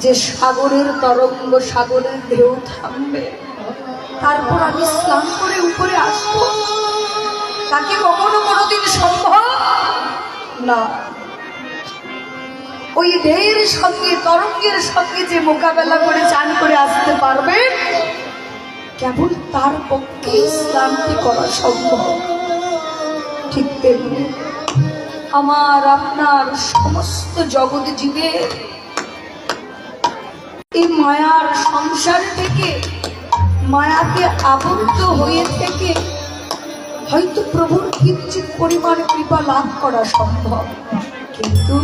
যে সাগরের তরঙ্গ সাগরের ঢেউ থামবে। তারপর আমি স্নান করে উপরে আসব। তাকে কখনো কোনোদিন সম্ভব না। ওই ঢেউর সঙ্গে, তরঙ্গের সঙ্গে যে মোকাবেলা করে চান করে আসতে পারবে, কেবল তার পক্ষে স্নানটি করা সম্ভব। ঠিক তেমনি আমার আপনার সমস্ত জগৎ জীবের এই মায়ার সংসার থেকে মায়াতে আবদ্ধ হয়ে থেকে হয়তো প্রভুর কিঞ্চিত পরিমাণ কৃপা লাভ করা সম্ভব। কিন্তু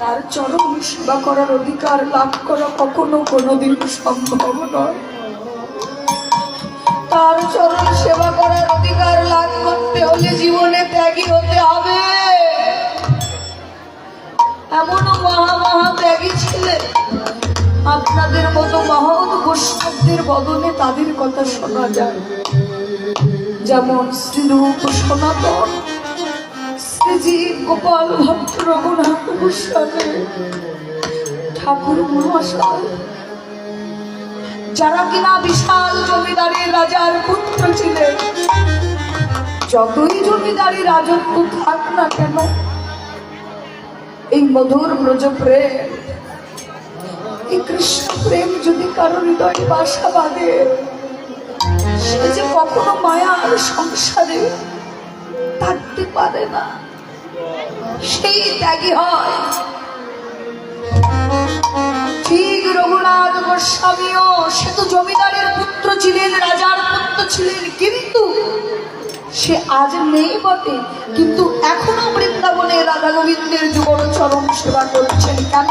তার চরম সেবা করার অধিকার লাভ করা কখনো কোনোদিন সম্ভব নয়। তার চরম সেবা করার অধিকার লাভ করতে হলে জীবনে ত্যাগী হতে হবে। এমনও মহা মহা ত্যাগী ছিলেন। আপনাদের মতো মহৎ বৈষ্ণবদের বদনে তাদের কথা শোনা যায়। যেমন শ্রীরূপ সনাতন শ্রীজি গোপাল ভক্ত রঘুনাথ গোস্বামী, ঠাকুর মহাশয়, যারা কিনা বিশাল জমিদারের রাজার পুত্র ছিলেন। যতই জমিদারি রাজত্ব থাক না কেন, এই মধুর ব্রজ প্রেম এই কৃষ্ণ প্রেম যদি কারও হৃদয়ে বাসা বাঁধে, সে যে কখনো মায়ার সংসারে থাকতে পারে না, সেই ত্যাগী হয়। ঠিক রঘুনাথ গোস্বামীও, সে তো জমিদারের পুত্র ছিলেন, রাজার পুত্র ছিলেন, কিন্তু সে আজ নেই বটে। কিন্তু এখনও বৃন্দাবনে রাধা গোবিন্দের যুগল চরম সেবা করছেন কেন?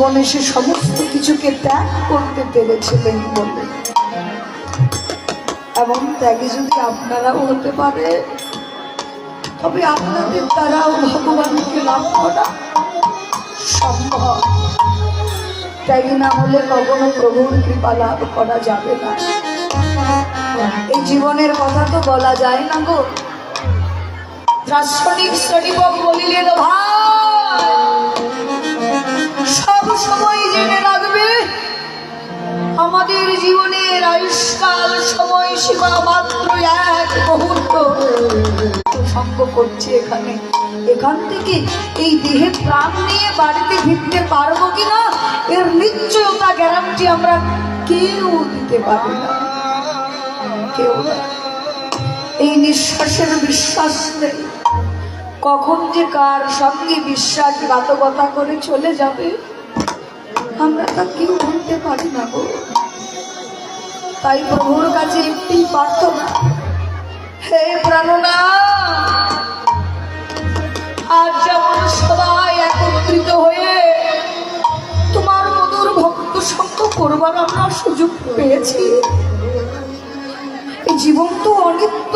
জীবনে সে সমস্ত কিছুকে ত্যাগ করতে পেরেছিলেন বলে। এমন ত্যাগে যদি আপনারাও হতে পারে তবে আপনাদের দ্বারাও ভগবানকে লাভ করা সম্ভব। ত্যাগী না হলে কখনো প্রভুর কৃপা লাভ করা যাবে না। এই জীবনের কথা তো বলা যায় না গো। দার্শনিক শ্রেণীবক বলিলেন, ভাই আমাদের জীবনের আয়ুষ্কাল সময় সীমা মাত্র এক মুহূর্ত। সঙ্গ করছে এখানে। এখান থেকে এই দেহে প্রাণ নিয়ে বাড়িতে ফিরতে পারব কিনা, এর নিশ্চয়তা গ্যারান্টি আমরা কেউ দিতে পারি না। কেউ এই নিঃশ্বাসের বিশ্বাস নেই। কখন যে কার সঙ্গে বিশ্বাসঘাতকতা করে চলে যাবে, আমরা তা কেউ বলতে পারি না গো। তাই প্রভুর কাছে একটি প্রার্থনা। হে প্রাণনা, আজ যেমন সবাই একত্রিত হয়ে তোমার মধুর ভক্ত সঙ্গ করবার আমরা সুযোগ পেয়েছি জীবন তো অনিত্য।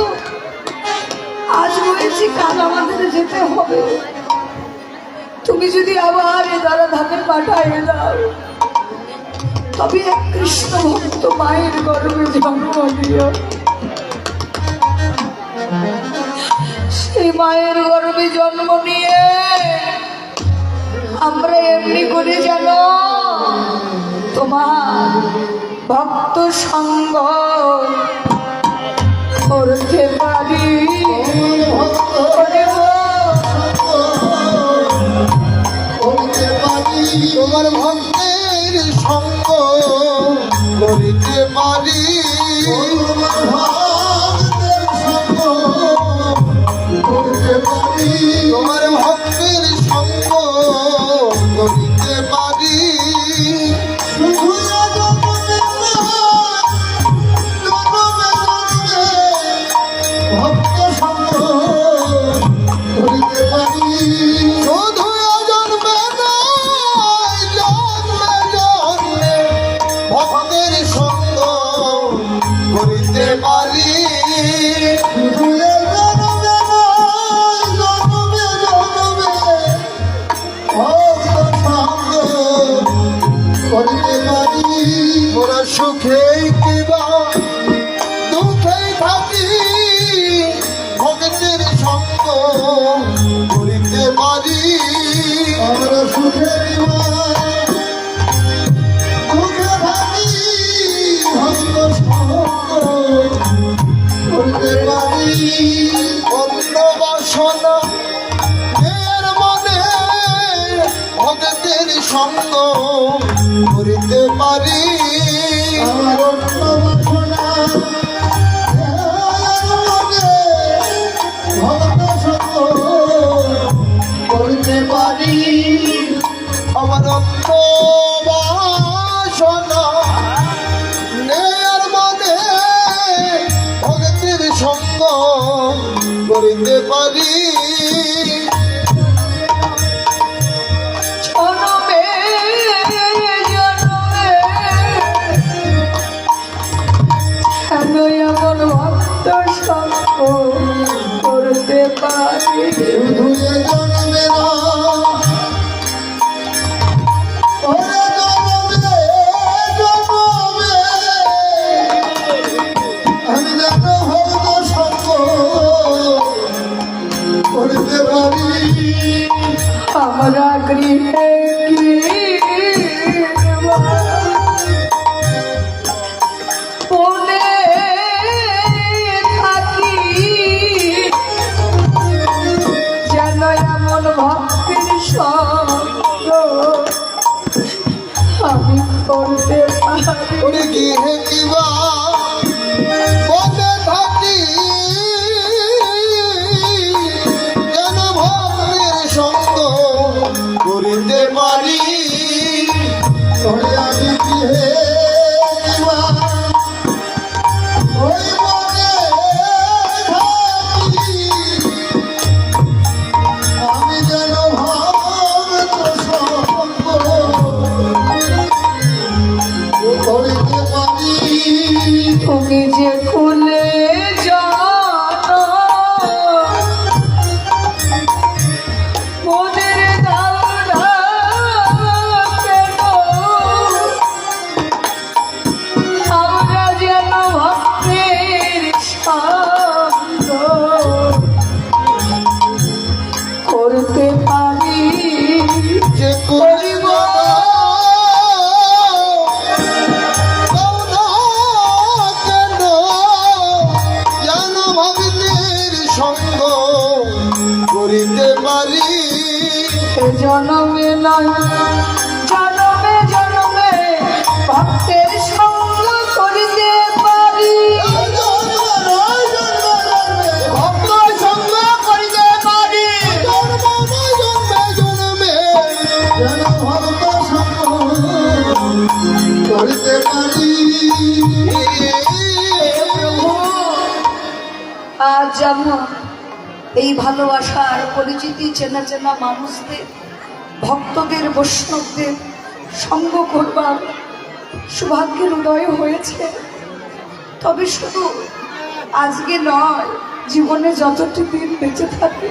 আজ রয়েছে কাল আমাদের যেতে হবে। তুমি যদি আবার এ দ্বারা ধাপে পাঠায় দাও। তবে এক কৃষ্ণ ভক্ত মায়ের গর্ভে জন্ম দিও সেই মায়ের গর্ভে জন্ম নিয়ে আমরা এমনি করে যেন তোমার ভক্ত সঙ্গ করতে পারি। তোমার ভক্তের সঙ্গ করিতে পারি। সঙ্গ করিতে পারি। করতে পারি। আমরা গৃহে আমি করতে পারি soledad. এই ভালোবাসার পরিচিতি চেনা চেনা মানুষদের ভক্তদের, বৈষ্ণবদের সঙ্গ করবার সৌভাগ্যের উদয় হয়েছে। তবে শুধু আজকে নয়, জীবনে যতটি দিন বেঁচে থাকে,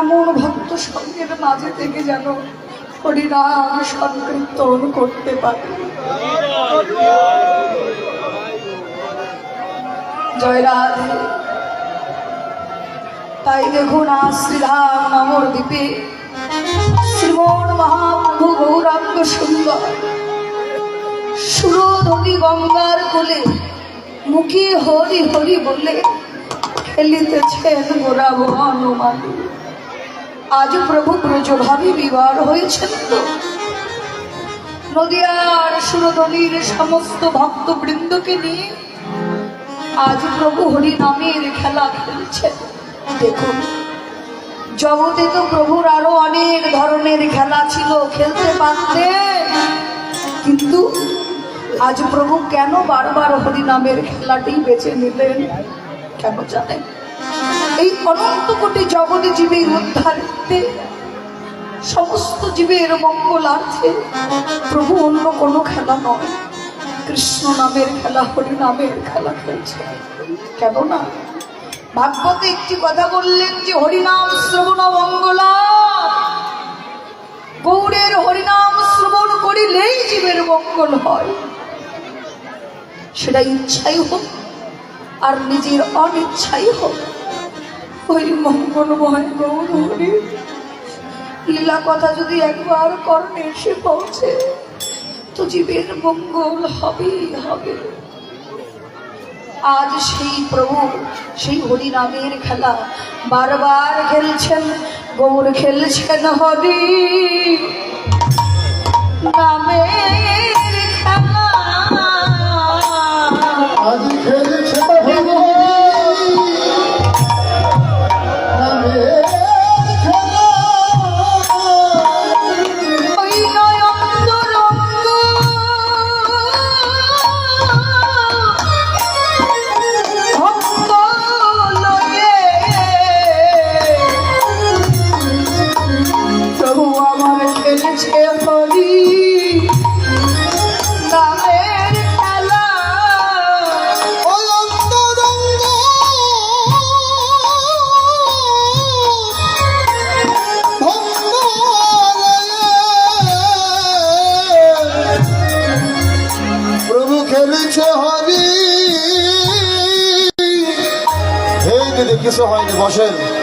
এমন ভক্ত সঙ্গের মাঝে থেকে যেন হরিনাম সংকীর্তন করতে পারে। জয় রাধে। তাই দেখুন আজ নমর দ্বীপে শ্রীমন মহাপ্রভু গৌরাঙ্গ সুন্দর। সুরধনী গঙ্গার কোলে, মুখে হরি হরি বলে খেলিতেছেন গোরা হনুমানি। আজ প্রভু ব্রজভাবে বিবার হয়েছেন। তো নদিয়ার সুরধনীর সমস্ত ভক্তবৃন্দকে নিয়ে আজ প্রভু হরি নামের খেলা খেলছেন। দেখুন জগতে তো প্রভুর আরও অনেক ধরনের খেলা ছিল, খেলতে পারতেন কিন্তু আজ প্রভু কেন বারবার হরিনামের খেলাটি বেছে নিলেন, কেন জানেন? এই অনন্ত কোটি জগতে জীবের উদ্ধারতে সমস্ত জীবের মঙ্গলার্থে প্রভু অন্য কোনো খেলা নয়। কৃষ্ণ নামের খেলা হরি নামের খেলা খেলছে। কেন না ভাগবতে একটি কথা বললেন যে, হরিনাম শ্রবণ মঙ্গলা। গৌরের হরিনাম শ্রবণ করিলেই জীবের মঙ্গল হয়। সেটা ইচ্ছাই হোক, আর নিজের অনিচ্ছাই হোক। ওই মঙ্গলময় গৌর হরি, লীলা কথা যদি একবার কর্ণে এসে পৌঁছে, তো জীবের মঙ্গল হবেই, হবে। আজ সেই প্রভু সেই হরিনামের খেলা। বারবার খেলছেন গৌর খেলছেন হরি? নামের খেলা। হয়নি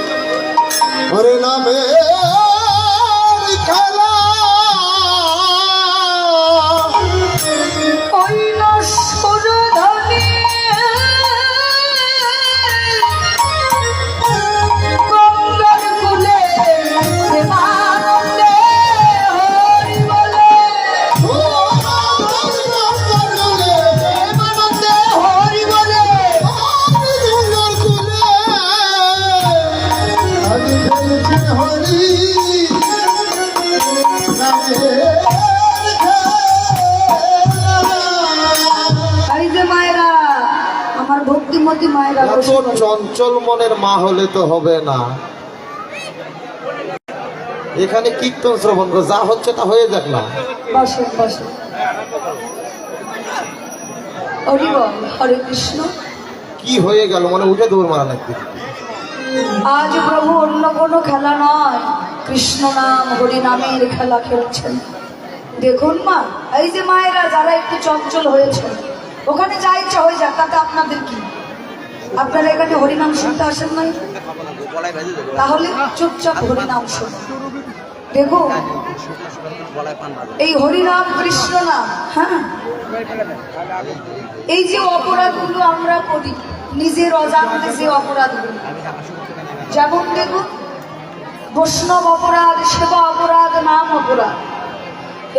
চঞ্চল মনের মা হলে তো হবে না। এখানে কীর্তন শ্রবণ করো যা হচ্ছে তা হয়ে যাক না। হরে কৃষ্ণ। কি হয়ে গেল? মানে উঠে দৌড় মারা নাকি? আজ প্রভু অন্য কোনো খেলা নয়। কৃষ্ণ নাম হরি নামের খেলা খেলছেন। দেখুন মা এই যে মায়েরা যারা একটু চঞ্চল হয়েছে ওখানে যা ইচ্ছা হয়ে যাক তাতে আপনাদের কি? আপনারা এখানে হরিনাম শুনতে আসেন নাই? তাহলে চুপচাপ হরিনাম শুনুন। দেখুন এই হরিনাম কৃষ্ণ নাম হ্যাঁ? এই যে অপরাধগুলো আমরা করি, নিজের অজান্তে যে অপরাধগুলো। যেমন দেখুন, বৈষ্ণব অপরাধ, সেবা অপরাধ, নাম অপরাধ।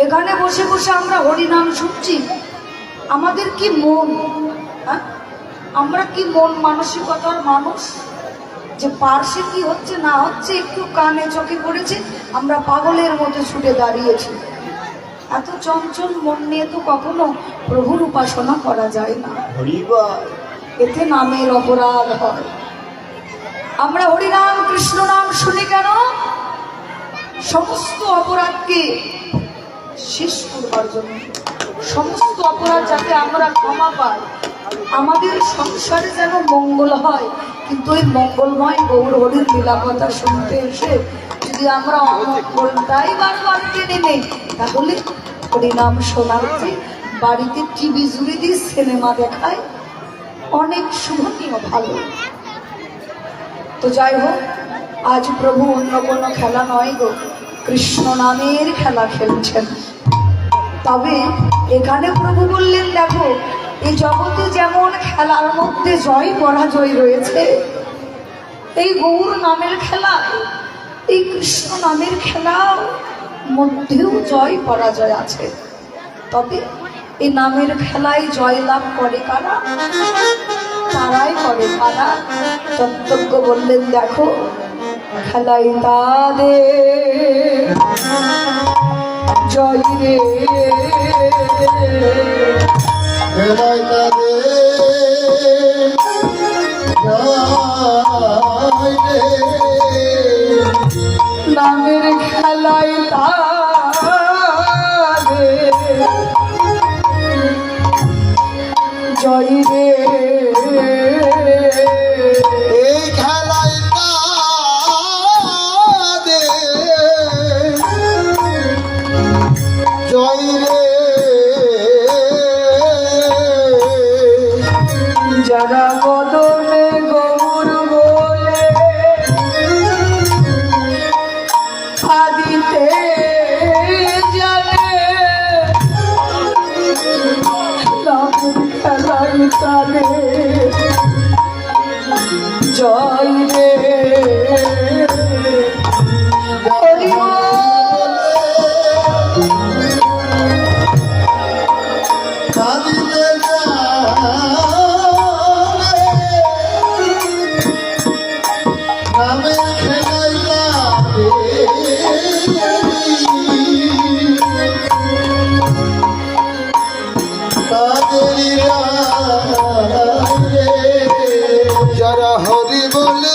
এখানে বসে বসে আমরা হরিনাম শুনছি। আমাদের কি মন? হ্যাঁ? আমরা কি মন মানসিকতার মানুষ? যে পার্শ্বে কি হচ্ছে না হচ্ছে একটু কানে চোখে পড়েছে আমরা পাগলের মতো ছুটে দাঁড়িয়েছি। এত চঞ্চল মন নিয়ে তো কখনো প্রভুর উপাসনা করা যায় না। এতে নামের অপরাধ হয়। আমরা হরিনাম কৃষ্ণ নাম শুনি কেন? সমস্ত অপরাধকে শেষ করবার জন্য। সমস্ত অপরাধ যাতে আমরা ক্ষমা পাই। আমাদের সংসারে যেন মঙ্গল হয়, কিন্তু ওই মঙ্গলময় গৌর হরির লীলা কথা শুনতে এসে যদি আমরা অমঙ্গলটাই বারবার টেনে নেই, তাহলে হরিনাম শোনার্থে বাড়িতে টিভি জুড়ে দিয়ে সিনেমা দেখায়। অনেক শুভনীয় ভালো। তো যাই হোক, আজ প্রভু অন্য কোনো খেলা নয় গো, কৃষ্ণ নামের খেলা খেলছেন। তবে এখানে প্রভু বললেন, দেখো এই জগতে যেমন খেলার মধ্যে জয় পরাজয় রয়েছে, এই গৌর নামের খেলা, এই কৃষ্ণ নামের খেলা মধ্যেও জয় পরাজয় আছে। তবে এই নামের খেলায় জয় লাভ করে কারা? তারাই করে কারা তত্ত্বজ্ঞ বললেন, দেখো, খেলাই তাদের। জয় রে। নামের খেলাই তাদের জয় রে। তাদের জয় হরি বলে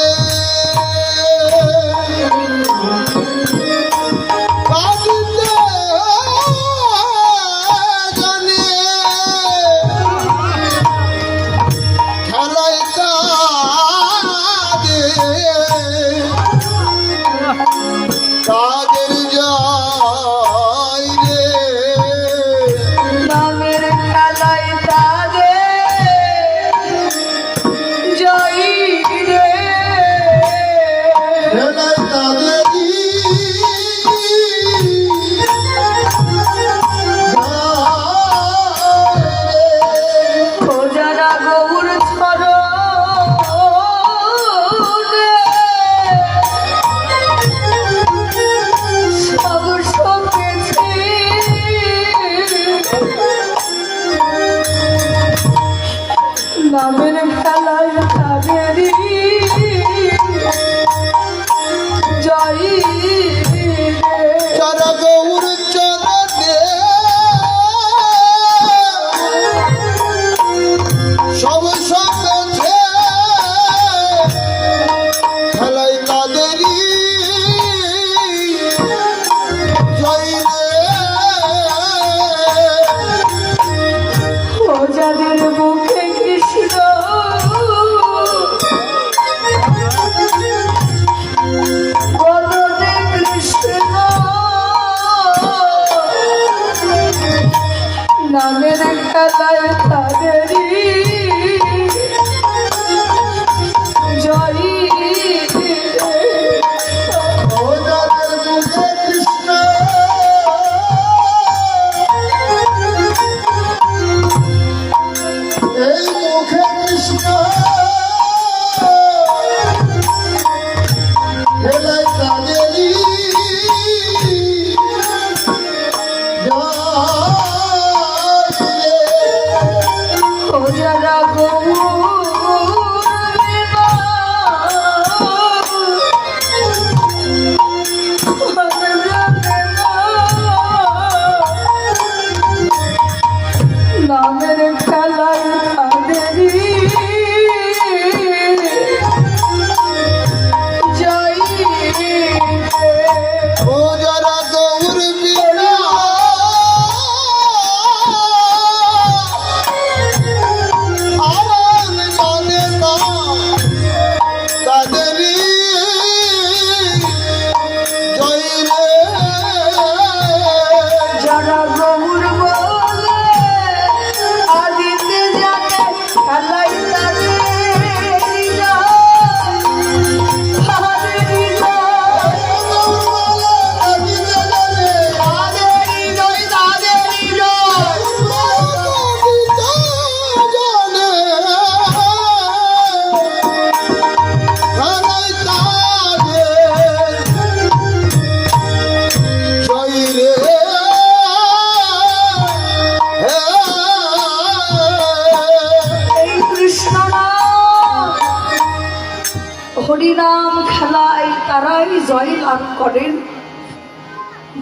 লাভ করেন,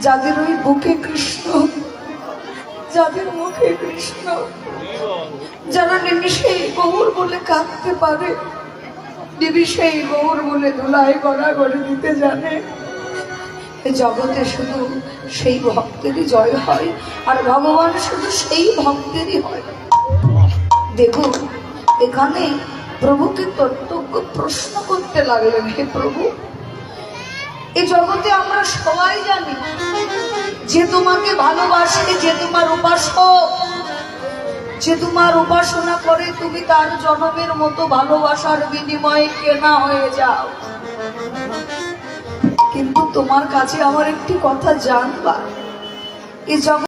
যাদের ওই বুকে কৃষ্ণ, যাদের মুখে কৃষ্ণ, যারা নিমিষেই গৌর বলে কাঁদতে পারে নিমিষেই গৌর বলে ধুলাই গড়া করে দিতে জানে। জগতে শুধু সেই ভক্তেরই জয় হয়, আর ভগবান শুধু সেই ভক্তেরই হয়। দেখুন এখানে প্রভুকে কর্তব্য প্রশ্ন করতে লাগলেন, হে প্রভু। এই জগতে আমরা সবাই জানি যে তোমাকে ভালোবাসে, যে তোমার উপাসক, যে তোমার উপাসনা করে তুমি তার জনমের মতো ভালোবাসার বিনিময়ে কেনা হয়ে যাও। কিন্তু তোমার কাছে আমার একটি কথা জানবার। এ জগৎ